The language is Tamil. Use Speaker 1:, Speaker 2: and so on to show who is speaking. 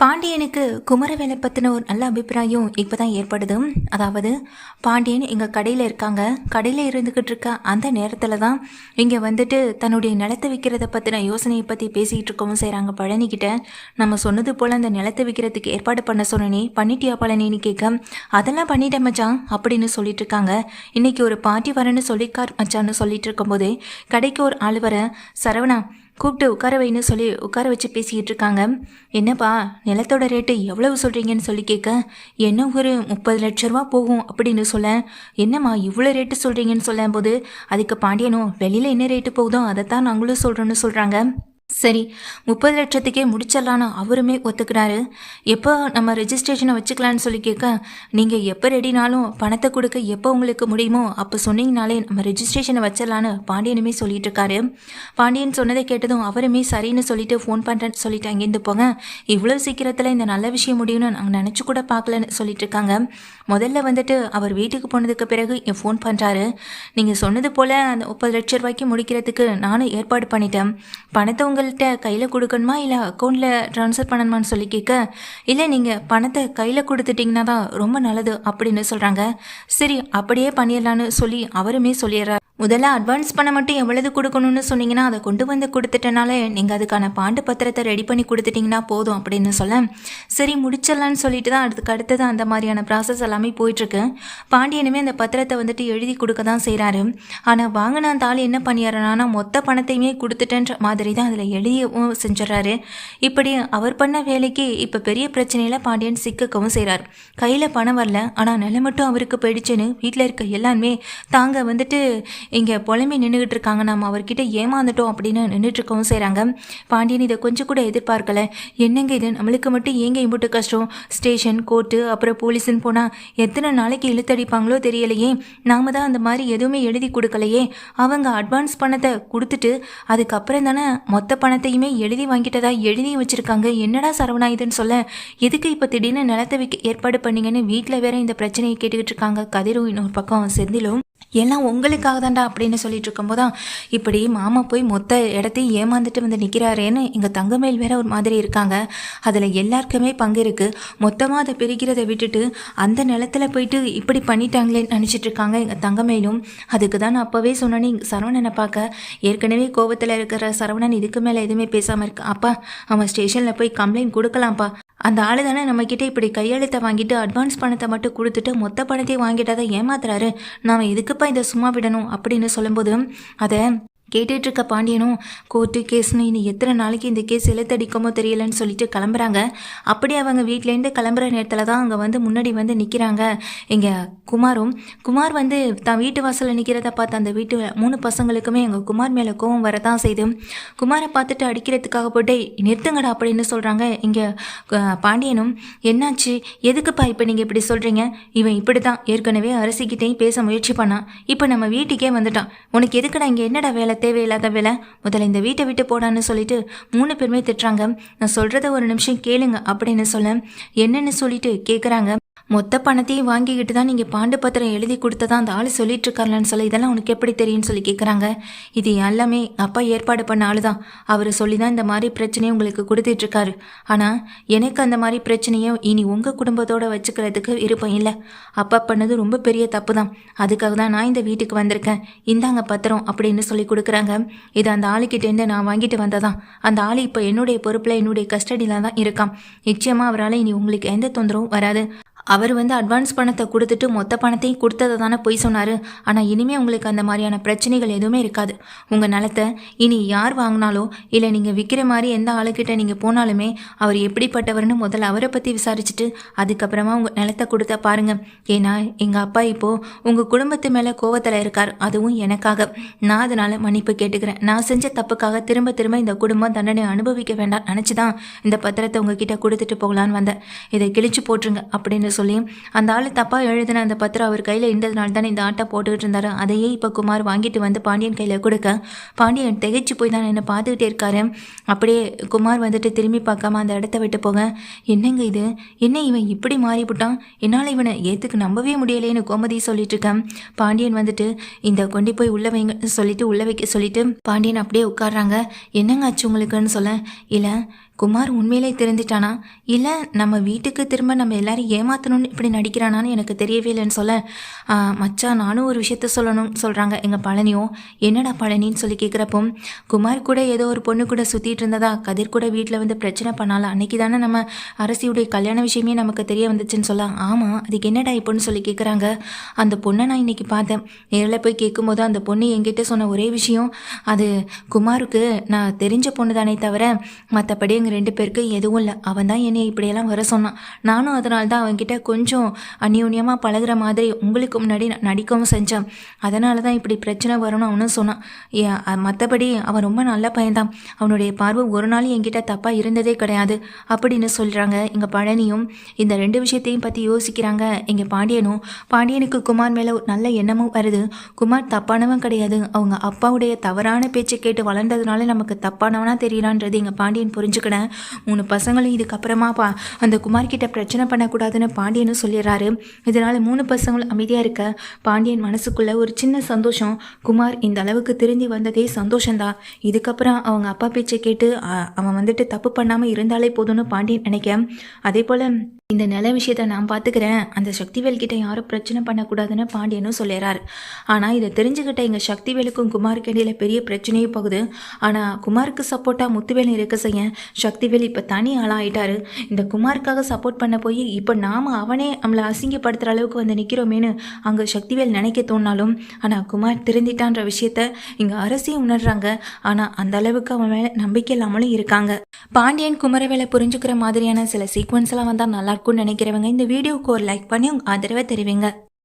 Speaker 1: பாண்டியனுக்கு குமரவேலை பற்றின ஒரு நல்ல அபிப்பிராயம் இப்போ தான் ஏற்படுது. அதாவது பாண்டியன் எங்கள் கடையில் இருக்காங்க. கடையில் இருந்துக்கிட்டு இருக்க அந்த நேரத்தில் தான் இங்கே வந்துட்டு தன்னுடைய நிலத்தை விற்கிறத பற்றின யோசனையை பற்றி பேசிக்கிட்டு இருக்கவும் செய்கிறாங்க பழனிக்கிட்ட நம்ம சொன்னது போல் அந்த நிலத்தை விற்கிறதுக்கு ஏற்பாடு பண்ண சொன்னனே பண்ணிட்டியா பழனின்னு கேட்க அதெல்லாம் பண்ணிட்டேன் மச்சான் அப்படின்னு சொல்லிட்டு இருக்காங்க. இன்றைக்கி ஒரு பாட்டி வரேன்னு சொல்லிக்கார் மச்சான்னு சொல்லிட்டு இருக்கும்போது கடைக்கு ஒரு ஆள் வர சரவணா கூப்பிட்டு உட்கார வைன்னு சொல்லி உட்கார வச்சு பேசிக்கிட்டு இருக்காங்க. என்னப்பா நிலத்தோட ரேட்டு எவ்வளவு சொல்கிறீங்கன்னு சொல்லி கேட்க என்ன ஒரு முப்பது லட்ச ரூபா போகும் அப்படின்னு சொல்ல. என்னம்மா இவ்வளோ ரேட்டு சொல்கிறீங்கன்னு சொல்லும் போது அதுக்கு பாண்டியனும் வெளியில் என்ன ரேட்டு போகுதோ அதைத்தான் நாங்களும் சொல்கிறோன்னு சொல்கிறாங்க சரி முப்பது லட்சத்துக்கே முடிச்சிடலான்னு அவருமே ஒத்துக்கிறாரு. எப்போ நம்ம ரெஜிஸ்ட்ரேஷனை வச்சுக்கலான்னு சொல்லி கேட்க நீங்கள் எப்போ ரெடினாலும் பணத்தை கொடுக்க எப்போ உங்களுக்கு முடியுமோ அப்போ சொன்னீங்கனாலே நம்ம ரெஜிஸ்ட்ரேஷனை வச்சிடலான்னு பாண்டியனுமே சொல்லிட்டு இருக்காரு. பாண்டியன் சொன்னதை கேட்டதும் அவருமே சரின்னு சொல்லிட்டு ஃபோன் பண்ணுறேன்னு சொல்லிட்டு அங்கேருந்து போங்க. இவ்வளோ சீக்கிரத்தில் இந்த நல்ல விஷயம் முடியும்னு நாங்கள் நினச்சி கூட பார்க்கலன்னு சொல்லிட்டு இருக்காங்க. முதல்ல வந்துட்டு அவர் வீட்டுக்கு போனதுக்கு பிறகு என் ஃபோன் பண்ணுறாரு நீங்கள் சொன்னது போல் அந்த முப்பது லட்ச ரூபாய்க்கு முடிக்கிறதுக்கு நானும் ஏற்பாடு பண்ணிட்டேன். பணத்தை உங்கள்கிட்ட கையில் கொடுக்கணுமா? இல்லை அக்கௌண்ட்டில் ட்ரான்ஸ்ஃபர் பண்ணணுமான்னு சொல்லி கேட்க இல்லை நீங்கள் பணத்தை கையில் கொடுத்துட்டிங்கன்னா தான் ரொம்ப நல்லது அப்படின்னு சொல்கிறாங்க சரி அப்படியே பண்ணிடலான்னு சொல்லி அவருமே சொல்லிடுறார். முதல்ல அட்வான்ஸ் பணம் மட்டும் எவ்வளவு கொடுக்கணும்னு சொன்னீங்கன்னா அதை கொண்டு வந்து கொடுத்துட்டனால நீங்கள் அதுக்கான பாண்டு பத்திரத்தை ரெடி பண்ணி கொடுத்துட்டிங்கன்னா போதும் அப்படின்னு சொல்ல. சரி முடிச்சிடலான்னு சொல்லிட்டு தான் அதுக்கு அடுத்தது அந்த மாதிரியான ப்ராசஸ் எல்லாமே போயிட்டுருக்கு. பாண்டியனுமே அந்த பத்திரத்தை வந்துட்டு எழுதி கொடுக்க தான் செய்கிறாரு ஆனால் வாங்கின அந்த ஆள் என்ன பண்ணிடுறான்னா மொத்த பணத்தையுமே கொடுத்துட்டேன்ற மாதிரி தான் அதில் எழுதியவும் செஞ்சிடறாரு. இப்படி அவர் பண்ண வேலைக்கு இப்போ பெரிய பிரச்சனையில் பாண்டியன் சிக்கக்கவும் செய்கிறார் கையில் பணம் வரல ஆனால் நிலை மட்டும் அவருக்கு போயிடுச்சுன்னு வீட்டில் இருக்க எல்லாருமே தாங்க வந்துட்டு இங்கே புலம்பி நின்றுக்கிட்டு இருக்காங்க. நம்ம அவர்கிட்ட ஏமாந்துட்டோம் அப்படின்னு நின்றுட்டு இருக்கவும் செய்கிறாங்க பாண்டியன் இதை கொஞ்சம் கூட எதிர்பார்க்கல. என்னங்க இது? நம்மளுக்கு மட்டும் ஏங்க இம்புட்டு கஷ்டம்? ஸ்டேஷன் கோர்ட்டு அப்புறம் போலீஸ்னு போனால் எத்தனை நாளைக்கு இழுத்தடிப்பாங்களோ தெரியலையே. நாம தான் அந்த மாதிரி எதுவுமே எழுதி கொடுக்கலையே. அவங்க அட்வான்ஸ் பணத்தை கொடுத்துட்டு அதுக்கப்புறம் தானே மொத்த பணத்தையுமே எழுதி வாங்கிட்டதா எழுதி வச்சிருக்காங்க. என்னடா சரவணா இதுன்னு சொல்ல? எதுக்கு இப்போ திடீர்னு நிலத்தை வைக்க ஏற்பாடு பண்ணீங்கன்னு வீட்டில் வேற இந்த பிரச்சனையை கேட்டுக்கிட்டு இருக்காங்க. கதிரும் இன்னொரு பக்கம் செந்திலும். எல்லாம் உங்களுக்காக தான்டா அப்படின்னு சொல்லிட்டு இருக்கும்போது தான் இப்படி மாமா போய் மொத்த இடத்தையும் ஏமாந்துட்டு வந்து நிற்கிறாரேன்னு எங்கள் தங்கமேல் வேற ஒரு மாதிரி இருக்காங்க. அதில் எல்லாருக்குமே பங்கு இருக்குது மொத்தமாக அதை பிரிக்கிறதை விட்டுட்டு அந்த நிலத்துல போயிட்டு இப்படி பண்ணிட்டாங்களேன்னு நினச்சிட்டு இருக்காங்க எங்கள் தங்கமேலும் அதுக்கு தான் நான் அப்போவே சொன்னேன்னு சரவணனை பார்க்க. ஏற்கனவே கோவத்தில் இருக்கிற சரவணன் இதுக்கு மேலே எதுவுமே பேசாமல் இருக்கு. அப்பா அவன் ஸ்டேஷனில் போய் கம்ப்ளைண்ட் கொடுக்கலாம்ப்பா. அந்த ஆளு தானே நம்மக்கிட்ட இப்படி கையெழுத்தை வாங்கிட்டு அட்வான்ஸ் பணத்தை மட்டும் கொடுத்துட்டு மொத்த பணத்தையும் வாங்கிட்டதை ஏமாத்துறாரு. நாம் எதுக்குப்பா இதை சும்மா விடணும் அப்படின்னு சொல்லும்போது அதை கேட்டுட்ருக்க பாண்டியனும் கோர்ட்டு கேஸ்னு இனி எத்தனை நாளைக்கு இந்த கேஸ் இழுத்தடிக்குமோ தெரியலன்னு சொல்லிட்டு கிளம்புறாங்க. அப்படி அவங்க வீட்டிலேருந்து கிளம்புற நேரத்தில் தான் அங்கே வந்து முன்னாடி வந்து நிற்கிறாங்க இங்கே குமாரும் குமார் வந்து தான் வீட்டு வாசலில் நிற்கிறத பார்த்து அந்த வீட்டு மூணு பசங்களுக்குமே எங்கள் குமார் மேலே கோவம் வரதான் செய்து குமாரை பார்த்துட்டு அடிக்கிறதுக்காக போட்டு நிறுத்துங்கடா அப்படின்னு சொல்கிறாங்க இங்கே பாண்டியனும் என்னாச்சு? எதுக்குப்பா இப்போ நீங்கள் இப்படி சொல்கிறீங்க இவன் இப்படி தான் ஏற்கனவே அரசிக்கிட்டேயும் பேச முயற்சி பண்ணான். இப்போ நம்ம வீட்டுக்கே வந்துட்டான். உனக்கு எதுக்கடா இங்கே என்னடா வேலை தேவையில்லாத வேலை. முதல்ல இந்த வீட்டை விட்டு போடான்னு சொல்லிட்டு மூணு பேருமே திட்டுறாங்க. நான் சொல்கிறத ஒரு நிமிஷம் கேளுங்க அப்படின்னு சொல்ல என்னன்னு சொல்லிட்டு கேட்குறாங்க மொத்த பணத்தையும் வாங்கிக்கிட்டு தான் நீங்கள் பாண்டு பத்திரம் எழுதி கொடுத்ததா அந்த ஆள் சொல்லிட்டு இருக்காருலன்னு சொல்லி இதெல்லாம் உனக்கு எப்படி தெரியும்னு சொல்லி கேட்குறாங்க இது எல்லாமே அப்பா ஏற்பாடு பண்ண ஆள் தான் அவர் சொல்லி தான் இந்த மாதிரி பிரச்சனையை உங்களுக்கு கொடுத்துட்ருக்காரு ஆனால் எனக்கு அந்த மாதிரி பிரச்சனையை இனி உங்கள் குடும்பத்தோட வச்சுக்கிறதுக்கு விருப்பம் இல்லை. அப்பா பண்ணது ரொம்ப பெரிய தப்பு தான் அதுக்காக தான் நான் இந்த வீட்டுக்கு வந்திருக்கேன். இந்தாங்க பத்திரம் அப்படின்னு சொல்லி கொடுக்குறாங்க. இது அந்த ஆளுக்கிட்டேருந்து நான் வாங்கிட்டு வந்ததான் அந்த ஆள் இப்போ என்னுடைய பொறுப்பில் என்னுடைய கஸ்டடியில் தான் இருக்கான். நிச்சயமாக அவரால் இனி உங்களுக்கு எந்த தொந்தரவும் வராது. அவர் வந்து அட்வான்ஸ் பணத்தை கொடுத்துட்டு மொத்த பணத்தையும் கொடுத்ததை தானே பொய் சொன்னார். ஆனால் இனிமேல் உங்களுக்கு அந்த மாதிரியான பிரச்சனைகள் எதுவுமே இருக்காது. உங்கள் நிலத்தை இனி யார் வாங்கினாலோ இல்லை நீங்கள் விற்கிற மாதிரி எந்த ஆளுக்கிட்ட நீங்கள் போனாலுமே அவர் எப்படிப்பட்டவர்னு முதல்ல அவரை பற்றி விசாரிச்சுட்டு அதுக்கப்புறமா உங்கள் நிலத்தை கொடுத்தா பாருங்கள் ஏன்னா எங்கள் அப்பா இப்போது உங்கள் குடும்பத்து மேலே கோவத்தில் இருக்கார். அதுவும் எனக்காக. நான் அதனால் மன்னிப்பு கேட்டுக்கிறேன். நான் செஞ்ச தப்புக்காக திரும்ப திரும்ப இந்த குடும்பம் தண்டனை அனுபவிக்க வேண்டாம் நினச்சி தான் இந்த பத்திரத்தை உங்ககிட்ட கொடுத்துட்டு போகலான்னு வந்தேன். இதை கிழிச்சு போட்டுருங்க அப்படின்னு சொல்லி அந்த ஆள் தப்பாக எழுதின அந்த பத்திரம் அவர் கையில் இருந்ததுனால தானே இந்த ஆட்டை போட்டுக்கிட்டு இருந்தாரு. அதையே இப்போ குமார் வாங்கிட்டு வந்து பாண்டியன் கையில் கொடுக்க. பாண்டியன் திகைச்சு போய் தான் என்னை பார்த்துக்கிட்டே இருக்காரு. அப்படியே குமார் வந்துட்டு திரும்பி பார்க்காம அந்த இடத்த விட்டு போக என்னங்க இது? என்ன இவன் இப்படி மாறிவிட்டான் என்னால் இவனை ஏற்றுக்கு நம்பவே முடியலையேன்னு கோமதி சொல்லிட்டு இருக்கேன் பாண்டியன் வந்துட்டு இந்த கொண்டு போய் உள்ள வைங்க சொல்லிட்டு உள்ள வைக்க சொல்லிட்டு பாண்டியன் அப்படியே உட்காடுறாங்க என்னங்க ஆச்சு உங்களுக்குன்னு சொல்ல? இல்லை குமார் உண்மையிலே தெரிஞ்சிட்டானா? இல்லை நம்ம வீட்டுக்கு திரும்ப நம்ம எல்லாரும் ஏமாற்றணும்னு இப்படி நடிக்கிறானான்னு எனக்கு தெரியவே இல்லைன்னு சொல்ல. மச்சா மச்சான் நானும் ஒரு விஷயத்த சொல்லணும் சொல்கிறாங்க எங்கள் பழனியும் என்னடா பழனின்னு சொல்லி கேட்குறப்போ குமார் கூட ஏதோ ஒரு பொண்ணு கூட சுற்றிட்டு இருந்ததா? கதிர் கூட வீட்டில் வந்து பிரச்சனை பண்ணாலும் அன்னைக்கு தானே நம்ம அரசியுடைய கல்யாண விஷயமே நமக்கு தெரிய வந்துச்சுன்னு சொல்ல. ஆமாம் அதுக்கு என்னடா இப்போன்னு சொல்லி கேட்குறாங்க அந்த பொண்ணை நான் இன்னைக்கு பார்த்தேன். நேரில் போய் கேட்கும்போது அந்த பொண்ணு என்கிட்ட சொன்ன ஒரே விஷயம் அது குமாருக்கு நான் தெரிஞ்ச பொண்ணு தானே தவிர மற்றபடி எங்கள் ரெண்டு பேருக்கு எதுவும் இல்லை. அவன் தான் என்னை இப்படியெல்லாம் வர சொன்னான். நானும் அதனால தான் அவன்கிட்ட கொஞ்சம் அந்யூன்யமாக பழகுற மாதிரி உங்களுக்கு முன்னாடி நடிக்கவும் செஞ்சேன். அதனால தான் இப்படி பிரச்சனை வரும்னு அவனும் சொன்னான். ஏ- மற்றபடி அவன் ரொம்ப நல்ல பையன்தான். அவனுடைய பார்வை ஒரு நாள் என்கிட்ட தப்பாக இருந்ததே கிடையாது. அப்படின்னு சொல்கிறாங்க எங்கள் பழனியும் இந்த ரெண்டு விஷயத்தையும் பற்றி யோசிக்கிறாங்க. எங்கள் பாண்டியனும் பாண்டியனுக்கு குமார் மேலே ஒரு நல்ல எண்ணமும் வருது. குமார் தப்பானவன் கிடையாது. அவங்க அப்பாவுடைய தவறான பேச்சு கேட்டு வளர்ந்ததுனால நமக்கு தப்பானவனாக தெரியலான்றது எங்கள் பாண்டியன் புரிஞ்சுக்கினேன் மூணு பசங்களும் இதுக்கப்புறமா பா அந்த குமார்கிட்ட பிரச்சனை பண்ணக்கூடாதுன்னு பாண்டியனும் சொல்லிடுறாரு. இதனால் மூணு பசங்களும் அமைதியாக இருக்க பாண்டியன் மனசுக்குள்ளே ஒரு சின்ன சந்தோஷம். குமார் இந்த அளவுக்கு திரும்பி வந்ததே சந்தோஷந்தான் இதுக்கப்புறம் அவங்க அப்பா பேச்சை கேட்டு அவன் வந்துட்டு தப்பு பண்ணாமல் இருந்தாலே போதும்னு பாண்டியன் நினைக்க. அதே போல் இந்த நில விஷயத்தை நான் பார்த்துக்கிறேன் அந்த சக்திவேல் கிட்ட யாரும் பிரச்சனை பண்ணக்கூடாதுன்னு பாண்டியனும் சொல்லிடுறாரு ஆனால் இதை தெரிஞ்சுக்கிட்ட எங்கள் சக்திவேலுக்கும் குமாருக்கு இடையில பெரிய பிரச்சனையே போகுது. ஆனால் குமாருக்கு சப்போர்ட்டாக முத்துவேல் இருக்க செய்ய சக்திவேல் இப்போ தனி ஆளாயிட்டாரு. இந்த குமாருக்காக சப்போர்ட் பண்ண போய் இப்போ நாம் அவனே நம்மளை அசிங்கப்படுத்துகிற அளவுக்கு வந்து நிற்கிறோமேனு அங்கே சக்திவேல் நினைக்க தோணாலும் ஆனால் குமார் திருந்திட்டான்ற விஷயத்த இங்கே அரசியும் உணர்றாங்க. ஆனால் அந்த அளவுக்கு அவன் மேலே நம்பிக்கை இல்லாமலும் இருக்காங்க. பாண்டியன் குமரவேலை புரிஞ்சுக்கிற மாதிரியான சில சீக்வன்ஸ் எல்லாம் வந்தால் நல்லா இருக்கும்னு நினைக்கிறவங்க இந்த வீடியோவுக்கு ஒரு லைக் பண்ணி உங்க ஆதரவை தெரிவிங்க.